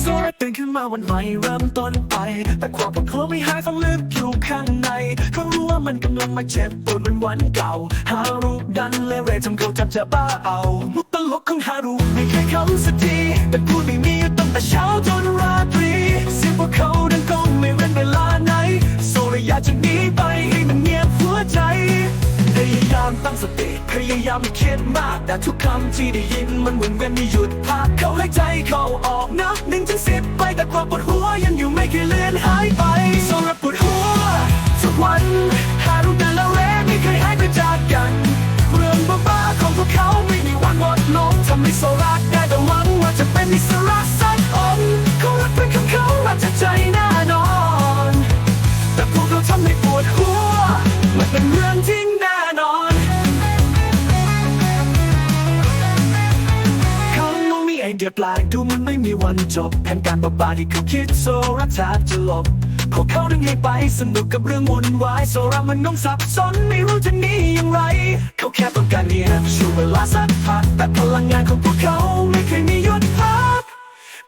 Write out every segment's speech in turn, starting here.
โซระตื่นขึ้นมาวันใหม่เริ่มต้นไป แต่ความปวดหัวไม่หายฝังลึกอยู่ข้างในเขารู้ว่ามันกำลังมาเจ็บปวดเหมือนวันเก่าฮารุดันเลเรทำเขาจับจะบ้าเอามุกตลกของฮารุไม่เคยเข้าสักทีแต่พูดไม่มีตั้งแต่เช้าจนราตรีเสียงพวกเขาดังก้องไม่เว้นเวลาไหนโซระยากจะหนีไปให้มันเงียบหัวใจพยายามตั้งสติ ยายามไม่คิดมาก แต่ทุกคำที่ได้ยินมันเหมือนเว้นไม่หยุดพักเขาให้ใจเขาออกนะหนึ่งถึงสิบไปแต่ความปวดหัวยังอยู่ไม่เคยเลือนหายไปสำหรับปวดหัวทุกวันหารู้แต่ละเรไม่เคยหายไปจากกัน เรื่องบ้าๆของพวกเขา ต้องมีไอดแปลกดูมันไม่มีวันจบ แผนการบ้าๆที่เขาคิดโซรักแทบจะหลบพวกเขาดึงให้ไปสนุกกับเรื่องวุ่นวายโซรามันน้องสับสนไม่รู้จะหนีอย่างไร เขาแค่ต้องการเนียบช่วงเวลาสักพักแต่พลังงานของพวกเขาไม่เคยมีหยุดพัก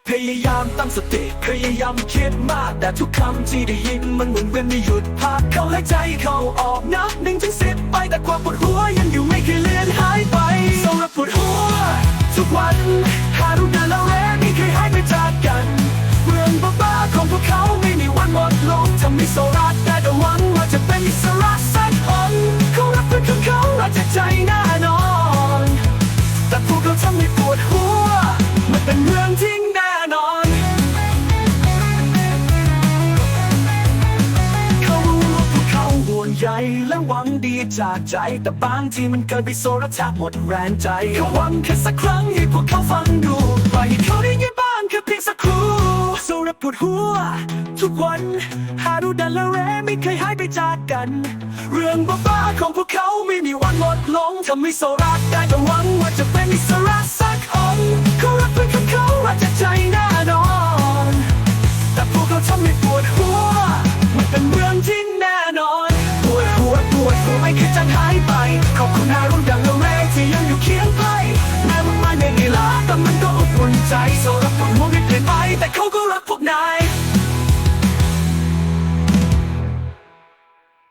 พยายามตั้งสติพยายามคิดมาก แต่ทุกคำที่ได้ยินมันเหมือนเว้นไม่หยุดพักเขาให้ใจเขาออกนับหนึ่งถึงสิบไปแต่ความปวดหัวยัง และหวังดีจากใจ แต่บางทีมันเกินไปโซระแทบหมดแรงใจเขาหวังแค่สักครั้งให้พวกเขาฟังดูปล่อยให้เขาได้ยินบ้างแค่เพียงสักครู่โซระปวดหัว ทุกวัน หาดูดันและแรไม่เคยหายไปจากกัน เรื่องบ้าๆของพวกเขาไม่มีวันหมดลงทำให้โซรักได้แต่หวังว่าจะเป็นอิสายไปขอบคุณนารุ่น